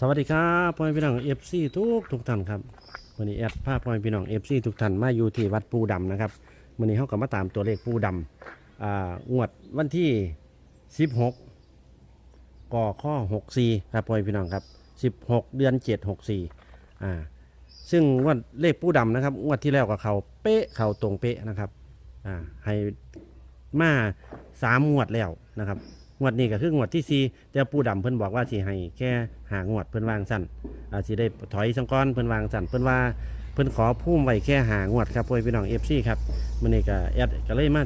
สวัสดีครับพ่อแม่พี่น้องเอฟซีทุกทุกท่านครับวันนี้แอดภาพพ่อแม่พี่น้องเอฟซีทุกท่านมาอยู่ที่วัดปูดำนะครับวันนี้เขาก็มาตามตัวเลขปูดำอ่างวดวันที่ 16ก่อข้อ64ครับพ่อแม่พี่น้องครับ 16 เดือน 7 64อ่าซึ่งงวดเลขปูดำนะครับงวดที่แล้วกับเขาเป๊ะเขาตรงเป๊ะนะครับอ่าให้มาสามงวดแล้วนะครับ งวดนี้ก็คืองวดที่สี่แต่ปูดำเพิ่นบอกว่าสิให้แค่หางวดเพิ่นวางสั่นอาสิได้ถอยสังก้อนเพิ่นวางสั่นเพิ่นว่าเพิ่นขอพุ่มไว้แค่หางวดครับพ่อพี่น้อง FC ครับมื้อนี้ก็แอดก็เลยมา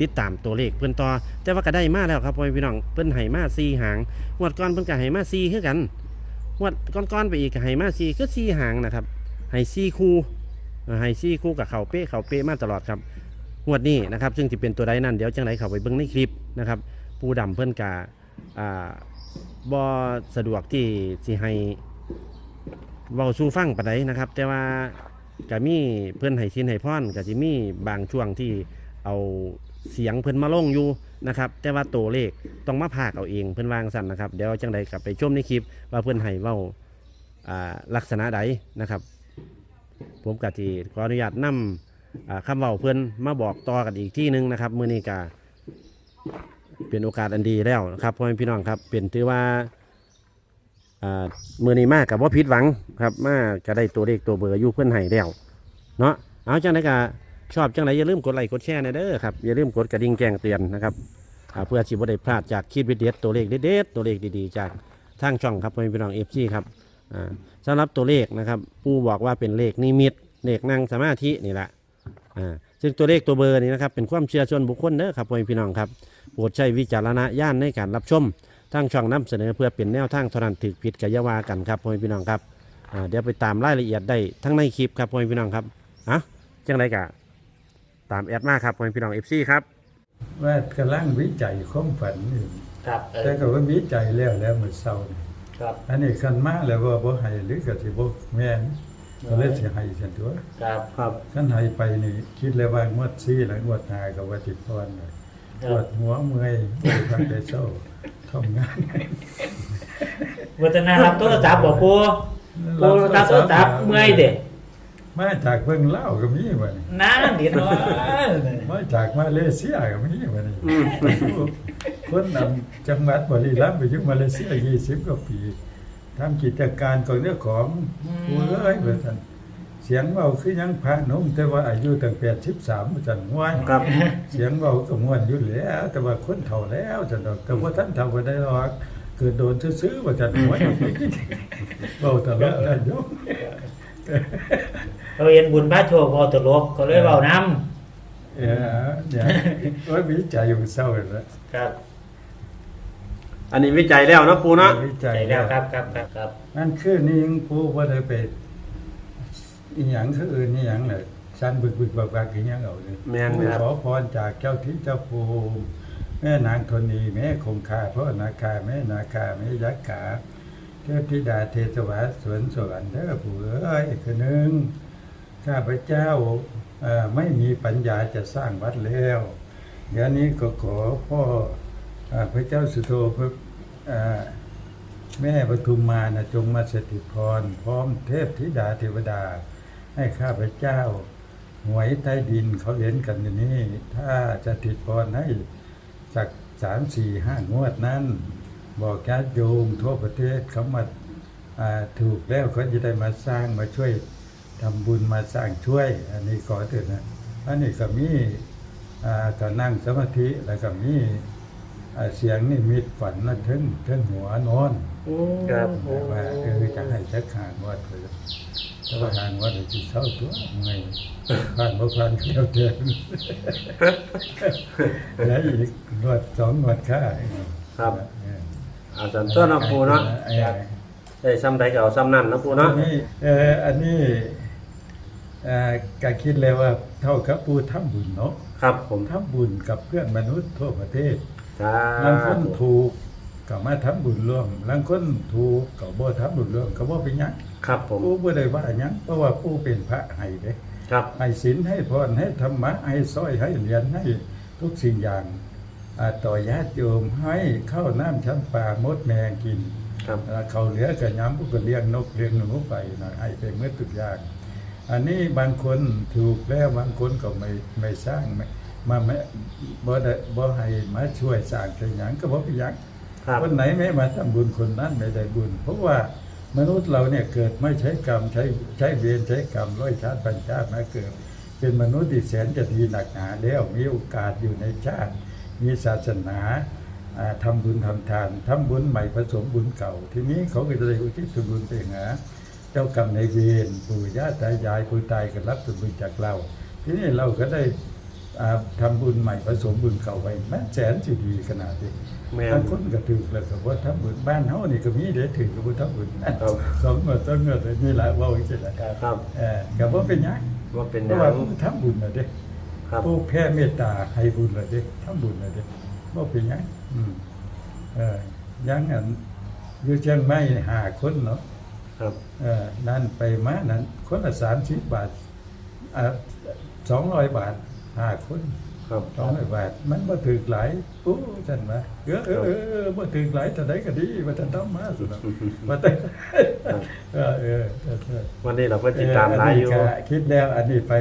ติดตามตัวเลขเพิ่นต่อแต่ว่าก็ได้มาแล้วครับพ่อพี่น้องเพิ่นให้มา4หางงวดก่อนเพิ่นก็ให้มา4คือกันงวดก่อนๆไปอีกก็ให้มา4คือ4หางนะครับให้4คู่เอ่ให้4คู่กับเขาเป๊ะเขาเป๊ะมาตลอดครับงวดนี้นะครับ ซึ่งจะเป็นตัวใดนั่นเดี๋ยวจังไดเข้าไปเบิ่งในคลิปนะครับ ปูดำเพิ่อนกาอ่าบอสะดวกที่สิให้เว้าสู่ฟังปานใดนะครับ แต่ว่าก็มีเพิ่อนให้สินให้พรก็สิมีบางช่วงที่เอาเสียงเพิ่นมาลงอยู่นะครับ แต่ว่าตัวเลขต้องมาพากเอาเองเพิ่นวางสั่นนะครับ เดี๋ยวจังใดกลับไปชมในคลิป ว่าเพิ่นให้เว้าอ่าลักษณะใดนะครับ ผมก็สิขออนุญาตนำอ่าคำเว้าเพิ่นมาบอกต่อกันอีกที่หนึงนะครับ มื้อนี้ก็ เป็นโอกาสอันดีแล้วนะครับพ่อแม่พี่น้องครับเป็นถือว่าอ่ามือนี้มากกับว่าผิดหวังครับมากก็ได้ตัวเลขตัวเบอร์อยู่เพื่อนให้แล้วเนาะเอาจังไดก็ชอบจังไดอย่าลืมกดไลค์กดแชร์นะเด้อครับอย่าลืมกดกระดิ่งแจ้งเตือนนะครับเพื่อที่บ่ได้พลาดจากคลิปวิดีโอตัวเลขเด็ดๆตัวเลขดีๆจากทางช่องครับพ่อแม่พี่น้องเอฟซีครับสำหรับตัวเลขนะครับปู่บอกว่าเป็นเลขนิมิตเลขนั่งสมาธินี่แหละอ่า ซึ่งตัวเลขตัวเบอร์นี้นะครับเป็นความเชื่อส่วนบุคคลเด้อครับพ่อแม่พี่น้องครับโปรดใช้วิจารณญาณในการรับชมทางช่องนำเสนอเพื่อเป็นแนวทางเท่านั้นถือผิดกัยาวากันครับพ่อแม่พี่น้องครับอ่าเดี๋ยวไปตามรายละเอียดได้ทั้งในคลิปครับพ่อแม่พี่น้องครับอะจังไรกะตามแอดมาครับพ่อแม่พี่น้องเอฟซีครับว่ากำลังวิจัยความฝันอยู่ครับเอแต่อก็ว่าวิจัยแล้วแล้วมื้อเช้านี่ครับอันนี้คันมาแล้วว่าบ่ให้หรือก็สิบ่แม่น ก็เลยสิให้ซั่นตัวครับครับคันให้ไปนี่คิดแล้วว่างวด4แล้วงวดหน้าก็ว่าสิพรเลยปวดหัวเมื่อยบ่ทันได้เช้าทำงานวัฒนารับโทรศัพท์บอกปูปูรับโทรศัพท์เมื่อยเด็กมาจากเบิ่งลาวก็มีบัดนี้น้าเดี๋ยวน้อยมาจากมาเลเซียก็มีบัดนี้คนนำจังหวัดบุรีรัมย์ไปอยู่มาเลเซีย20กว่าปี ทำกิจการของเจ้าของกูเอ้ยว่าซั่นเสียงเบาคือยังพระหนุ่มแต่ว่าอายุตั้ง83ว่าซั่นง่วนครับ เสียงเบาก็ม่วนอยู่แล้ว แต่ว่าคนเฒ่าแล้วซั่นดอกแต่ว่าท่านเฒ่าบ่ได้หรอกเกิดโดนซื่อๆว่าซั่นม่วนเบาตลอดนะโยมเขาเห็นบุญพระโชคพอตลกเขาเลยเบาน้เออเนี่ยโอ้ยวิจัยอยู่เศร้าแล้วำครับ อันนี้วิจัยแล้วเนาะปูเนาะวิจัยใช่แล้วครับครับครับครับนั่นคือนี่ยังผู้บ่ได้ไปอีหยังคืออื่นนี่หยังน่ะสันบึกๆบักๆอีหยังเอาเลยแม่นผู้ครับ ขอพรจากเจ้าที่เจ้าภูมิแม่นางธนีแม่คงคาพระนาคาแม่นาคาแม่ยักษ์ขาเทพธิดาเทศวาสวนสวรรค์เด้อผู้เอ้ยคือหนึ่งข้าพเจ้าเอ่อไม่มีปัญญาจะสร้างวัดแล้วเดี๋ยวนี้ก็ขอพ่อเอ่อ พระเจ้าสุโธพระแม่ปทุมมานะจงมาสถิตพร พร้อมเทพธิดาเทวดา ให้ข้าพเจ้า หวยใต้ดินเขาเห็นกันอย่างนี้ถ้าจะติดพรให้สักสามสี่ห้างวดนั้น บอกญาติโยมทั่วประเทศเขามาถูกแล้วเขาจะได้มาสร้างมาช่วยทำบุญมาสร้างช่วย อันนี้ขอเถิดนะอันนี้ก็มีอ่าก็นั่งสมาธิแล้วก็มีอ่ เสียงนี่มิดฝันนะถึงถึงหัวนอนครับ แต่ว่าเออจะให้สักหางวดเลยแต่ว่าหางวดเลยที่เศร้าตัวไงผ่านบ่ผ่านเดียวเดินแล้วอีกงวดสองงวดค่าครับ เอออาจารย์ต้นเนาะปูเนาะเออได้ซ้ำใดก็เอาซ้ำนั่นเนาะปูอัเนาะ นนี้เอออันนี้เอ่อก็คิดเลยว่าเท่ากับปูทำบุญเนาะ ครับผม ทำบุญกับเพื่อนมนุษย์ทั่วประเทศ สาบางคนธุถูกก็มาทำบุญร่วมบางคนถูกก็บ่ทำบุญร่วมก็บ่เป็นหยังครับผมปู่บ่ได้ว่าหยังเพราะว่าปู่เป็นพระให้เด้ครับให้ศีลให้พรให้ธรรมะให้สร้อยให้เหรียญให้ทุกสิ่งอย่างอ่าต่อญาติโยมให้ข้าวน้ำชั้นปลามดแมงกิน ครับ เอ่อเขาเหลือก็ย้ำผู้ก็เลี้ยงนกเลี้ยงหนูไปนะให้ไปเมื่อทุกอย่างอันนี้บางคนถูกแล้วบางคนก็ไม่ไม่สร้างไม่ มาไม่บ่ได้บ่ให้มาช่วยสร้างแต่หยังก็บ่ไปหยังครับ คนไหนไม่มาทำบุญคนนั้นไม่ได้บุญ เพราะว่ามนุษย์เราเนี่ยเกิดไม่ใช้กรรมใช้ใช้เวรใช้กรรมร้อยชาติพันชาติมาเกิด เป็นมนุษย์ที่แสนจะดีหนักหนาแล้วมีโอกาสอยู่ในชาติ มีศาสนาอ่าทำบุญทำทานทำบุญใหม่ผสมบุญเก่า ทีนี้เขาก็จะได้อุทิศส่วนบุญไปหาเจ้ากรรมในายเวรปู่ย่าตายายผู้ตายก็รับส่วนบุญจากเรา ทีนี้เราก็ได้ อ่าทำบุญใหม่ผสมบุญเก่าไปแม้แสนสิดีขนาดนี้แม่นบางคนก็ถือแล้วก็ว่าทำบุญบ้านเฮานี่ก็มีเด้ถือก็บ่ทำบุญครับสองเมื่อต้นเมื่อนี่หลายเว่าจังซี่แหละครับเออก็บ่เป็นหยังว่าเป็นเพหยัราะว่างผู้ทำบุญน่ะเด้ครับผู้แผ่เมตตาให้บุญน่ะเด้ทำบุญน่ะเด้บ่เป็นหยังอืมเออยังอันอยู่เชียงใหม่ห้าคนเนาะครับเออนั่นไปมานั้นคนละ30บาทอ่า200บาท ห้าคนครับสองร้อยบาทมันบ่ถึกหลายปู้ฉันว่าเออเออเออเออบ่ถึกหลายแต่ใดก็ดีว่าจะต้องมาสุดว่าแต่เออเออเออเออวันนี้เราก็ติดตามไลฟ์อยู่นนี้ก็คิดแล้วอันนี้ไป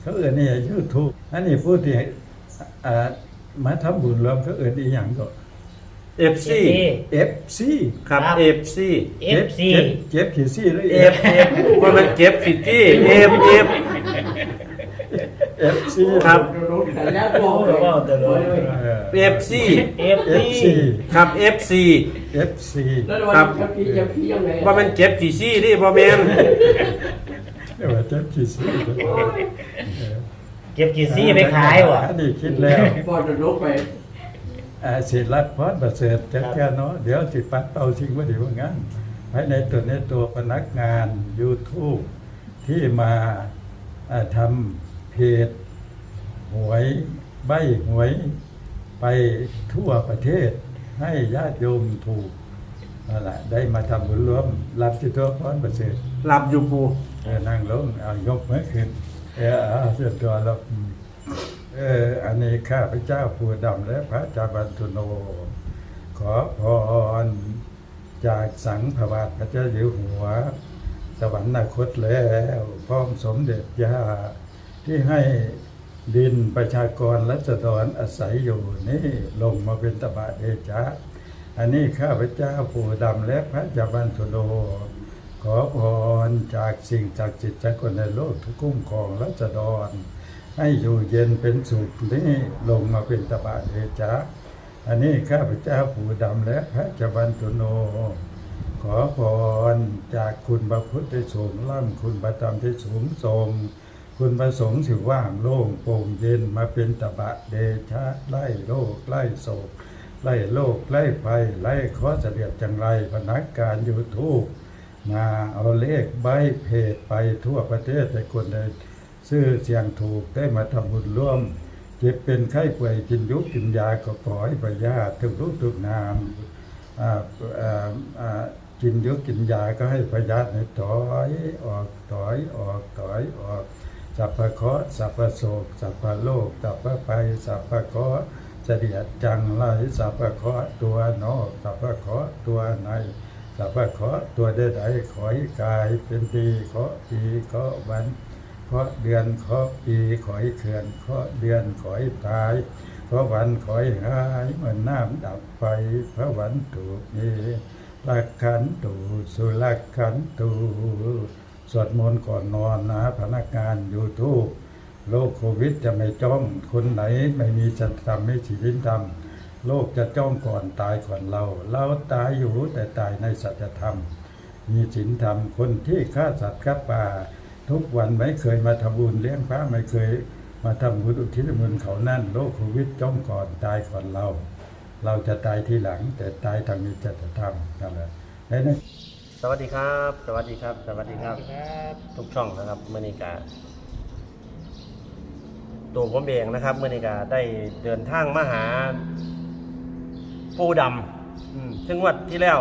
เขาเอื่นนี่ยูทูบอันนี้ผู้ที่อ่ามาทำบุญรวมเขาเอื่นอีหยังก็ FC FC ครับครับ FC FC เจ็บเจ็บขีซี่หรือ F F ว่ามันเก็บสิจี้ F F FC ครับ แล้วโกงเว่าแต่รู้เออ FC FC FC ครับ FC FC แล้ววันนี้พี่จะพี่ยังไงว่ามันเก็บกี่ซี่ดิบ่แม่นเรียกว่าเจ็บขีซี่เออเก็บกี่ซี่ไปขายวะอันนี้คิดแล้วพอจะลุกไปอาศิรัตน์พรประเสริฐจัดแก่เนาะเดี๋ยวสิปัดเป่าสิ่งว่าเดี๋ยวว่างั้นภายในตัวในตัวพนักงาน YouTube ที่มาอ่าทำ เพจหวยใบหวยไปทั่วประเทศ ให้ญาติโยมถูกนั่นแหละได้มาทำบุญร่วม รับที่ตัวพรประเสริฐรับอยู่ปูเออนั่งลงเอายกมือขึ้นเออเอาเสียตัวแล้วอืมเอออันนี้ข้าพเจ้าผู้ดำและพระจาบันทุโน ขอพรจากสังพระบาทพระเจ้าอยู่หัว สวรรคตแล้ว พร้อมสมเด็จย่า ที่ให้ดินประชากรรัศดรอาศัยอยู่นี่ลงมาเป็นตบะเดชะ อันนี้ข้าพเจ้าผู้ดำและพระจาบันทุโนขอพรจากสิ่งศักดิ์สิทธิ์จากคนในโลกทุกคุ้มครองรัศดร ให้อยู่เย็นเป็นสุขนี่ลงมาเป็นตบะเดชะ อันนี้ข้าพเจ้าผู้ดำและพระจับันตุโนขอพรจากคุณพระพุทธสงล่ำคุณพระธรรมที่สูงส่ง คุณพระสงฆ์สิว่างโล่งโปร่งเย็นมาเป็นตบะเดชะไล่โลกไล่โศก ไล่โลกไล่ภัยไล่ข้อเสียดจังไรพนักการยูทูบมาเอาเลขใบเพจไปทั่วประเทศแต่คนใดซื้อเสียงถูกได้มาทำบุญร่วม เจ็บเป็นไข้ป่วยกินยุกกินยาก็ขอให้ประหยัดทุกรูปทุกนามกินยุกกินยาก็ให้ประหยัดในถอยออกถอยออกถอยออก สัพพะเคาะสัพพะโศกสัพพะโลกสัพพะไปสัพพะเคาะเสดียดจังไรสัพพะเคาะตัวนอกสัพพะเคาะตัวในสัพพะเคาะตัวใดๆขอให้กายเป็นดีเคาะปีเคาะวันเคาะเดือนเคาะปีขอให้เขื่อนเคาะเดือนขอให้ตายเพราะวันขอให้หายเหมือนน้ำดับไฟพระวันถูกนี้ลักขันตูสุลักขันตู สวดมนต์ก่อนนอนนะพนักงานยูทูบโรคโควิดจะไม่จ้องคนไหนไม่มีสัจธรรมไม่ศีลธรรมโลกจะจ้องก่อนตายก่อนเรา เราตายอยู่แต่ตายในสัจธรรม มีศีลธรรมคนที่ฆ่าสัตว์ฆ่าป่า ทุกวันไม่เคยมาทำบุญเลี้ยงพระไม่เคยมาทำบุญอุทิศบุญเขานั่นโรคโควิดจ้องก่อนตายก่อนเรา เราจะตายทีหลังแต่ตายทางมีสัจธรรมนั่นแหละและนั่น สวัสดีครับ สวัสดีครับ สวัสดีครับครับทุกช่องนะครับเมื่อนี้กาตัวผมเองนะครับเมื่อนี้กาได้เดินทางมาหาปูดำอืมซึ่งงวัดที่แล้ว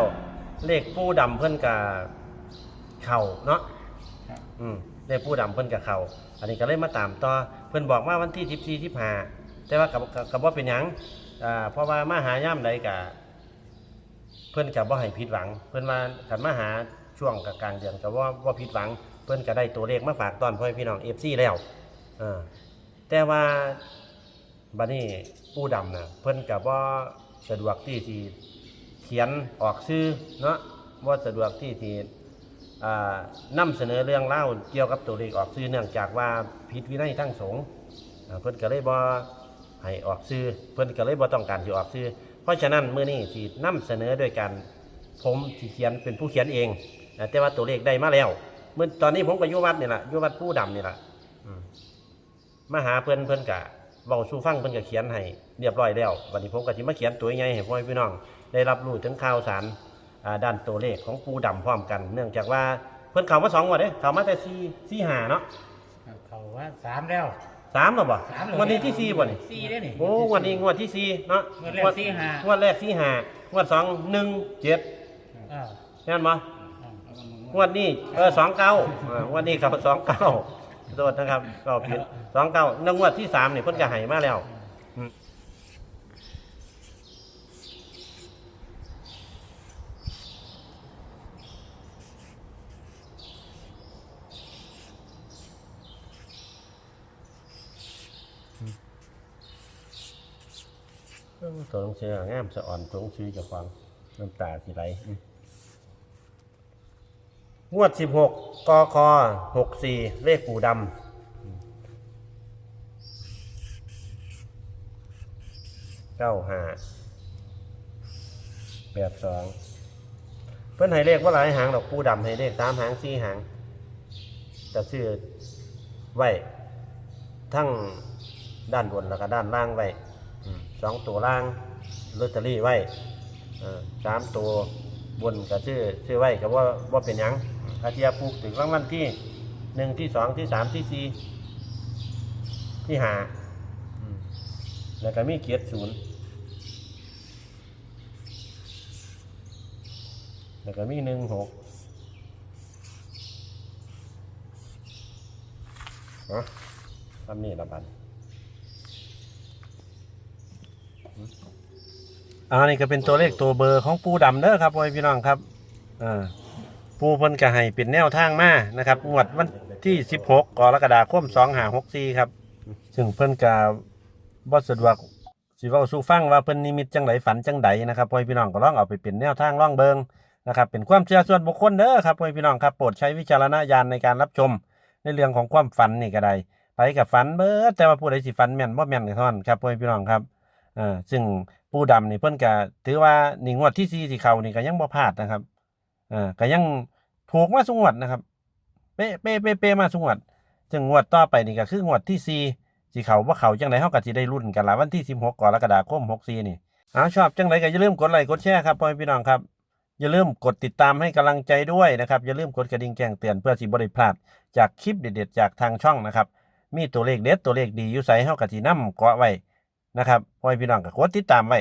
เลขปูดำเพื่อนกาเข่าเนาะอืมเลขปูดำเพื่อนกับเข่าอันนี้ก็เลยมาตามต่อเพื่อนบอกว่าวันที่สิบสี่ที่ผ่าแต่ว่ากับกับกับว่าเป็นหยังอ่าเพราะว่ามาหาย่ามใดกะ เพิ่นก็บ่ให้ผิดหวัง เพิ่นมาคันมาหาช่วงกลางเดือนก็ว่าบ่าผิดหวัง เพิ่นก็ได้ตัวเลขมาฝากตอนพ่อพี่น้อง FC แล้วเออแต่ว่าบัดนี้ปูดำนะเพิ่นก็บ่าสะดวกที่สิเขียนออกชื่อเนาะบ่าสะดวกที่สิอ่านำเสนอเรื่องเล่าเกี่ยวกับตัวเลขออกชื่อเนื่องจากว่าผิดวินัยทั้งสงฆ์อ่าเพิ่นก็เลยบ่ให้ออกชื่อเพิ่นก็เลยบ่ต้องการสิออกชื่อ เพราะฉะนั้นเมื้อนี้สินำเสนอโดยการผมที่เขียนเป็นผู้เขียนเองนะแต่ว่าตัวเลขได้มาแล้วเมื่อตอนนี้ผมก็อยู่วัดนี่แหละอยู่วัดผู้ดำนี่แหละมาหาเพิ่นเพิ่นกะเบาสู่ฟังเพิ่นก็เขียนให้เรียบร้อยแล้ววันนี้ผมก็สิมาเขียนตัวใหญ่ให้พ่อพี่น้อง ได้รับรู้ถึงข่าวสารด้านตัวเลขของปูดำพร้อมกัน เนื่องจากว่าเพิ่นเข้ามาสองวันเด้เข้ามาแต่สี่สี่หาเนาะเขาว่าสามแล้ว สามแล้วบ่สามแล้ว วันนี้ที่สี่บ่นี่สี่ได้นี่ โอ้งวันนี้งวดที่สี่เนาะงวดแรกสี่ห้า งวดแรกสี่ห้างวดสองหนึ่งเจ็ดอ่าแม่นบ่งวดนี้เออสองเก้างวดนี้เขาสองเก้าโทษนะครับก็ผิดสองเก้าแล้วงวดที่สามนี่เพิ่นก็ให้มาแล้ว ตัวหนังสืองามสะอ่อนตัวหนังสือจะฟังน้ำตาสิไหลงวดสิบหกกคหกสี่เลขปูดำเก้าห้าแปดสองเพิ่อนให้เลขว่าหลายหางดอกปูดำให้เลขสามหางสี่หางจะชื่อไว้ทั้งด้านบนแล้วก็ด้านล่างไว้ สองตัวล่างลอตเตอรี่ไว้สามตัวบนก็ชื่อชื่อไว้ก็ว่าว่าเป็นยังอาเทียปลูกถึงรางวัลที่หนึ่งที่สองที่สามที่สี่ที่ห้าแล้วก็มีเกียรติศูนย์แล้วก็มีหนึ่งหกเนาะทำนี่ละบัน อ่านี่ก็เป็นตัวเลขตัวเบอร์ของปูดำเด้อครับพ่อแม่พี่น้องครับอ่าปูเพิ่นก็ให้เป็นแนวทางมานะครับงวดวันที่ 16กรกฎาคม2564ครับ ซึ่งเพิ่นก็บ่สะดวกสิเว้าสู่ฟังว่าเพิ่นนิมิตจังไดฝันจังไดนะครับพ่อแม่พี่น้องก็ลองเอาไปเป็นแนวทางลองเบิงนะครับ เป็นความเชื่อส่วนบุคคลเด้อครับพ่อแม่พี่น้องครับโปรดใช้วิจารณญาณในการรับชม ในเรื่องของความฝันนี่ก็ได้ไปกับฝันเบิดแต่ว่าผู้ใดสิฝันแม่นบ่แม่นก็เท่านั้นครับพ่อแม่พี่น้องครับ อ่าซึ่งปูดำนี่เพิ่นก็ถือว่านี่งวดที่สี่ที่เขานี่ก็ยังบ่พลาดนะครับอ่าก็ยังถูกมาสุงวดนะครับ เป๊ะเป๊ะเป๊ะเป๊ะมาสุงวดซึ่งงวดต่อไปนี่ก็คืองวดที่สี่สิเขาว่าเขาจังไดเฮาก็สิได้รุ่นกันละวันที่16กกรกฎาคม64นี่เอาชอบจังไดก็อย่าลืมกดไลค์กดแชร์ครับพ่อพี่น้องครับอย่าลืมกดติดตามให้กำลังใจด้วยนะครับอย่าลืมกดกระดิ่งแจ้งเตือนเพื่อสิบ่ได้พลาด จากคลิปเด็ดๆจากทางช่องนะครับ มีตัวเลขเด็ดตัวเลขดีอยู่ไสเฮาก็สินำเกาะไว้ นะครับพ่อพี่น้องก็กดติดตามไว้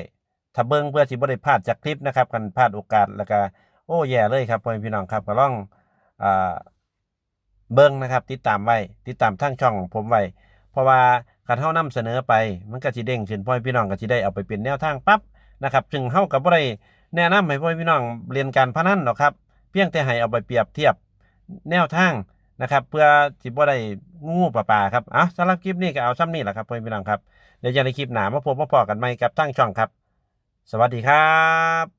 ถ้าเบิ่งเพื่อสิบ่ได้พลาดจากคลิปนะครับกันพลาดโอกาสแล้วก็โอ้แย่เลยครับพ่อพี่น้องครับก็ลองอ่าเบิ่งนะครับ ติดตามไว้ติดตามทางช่องของผมไว้เพราะว่าการเฮานำเสนอไปมันก็สิเด้งขึ้นพ่อพี่น้องก็สิได้เอาไปเป็นแนวทางปั๊บนะครับซึ่งเฮาก็บ่ได้แนะนำให้พ่อพี่น้องเรียนการพนันหรอกครับ เพียงแต่ให้เอาไปเปรียบเทียบแนวทางนะครับ เพื่อสิบ่ได้งูปลาปลาครับอะสำหรับคลิปนี้ก็เอาซ้ำนี่แหละครับพ่อพี่น้องครับ เดี๋ยวจะในคลิปหนามาพบมาพอกันใหม่กับทั้งช่องครับ สวัสดีครับ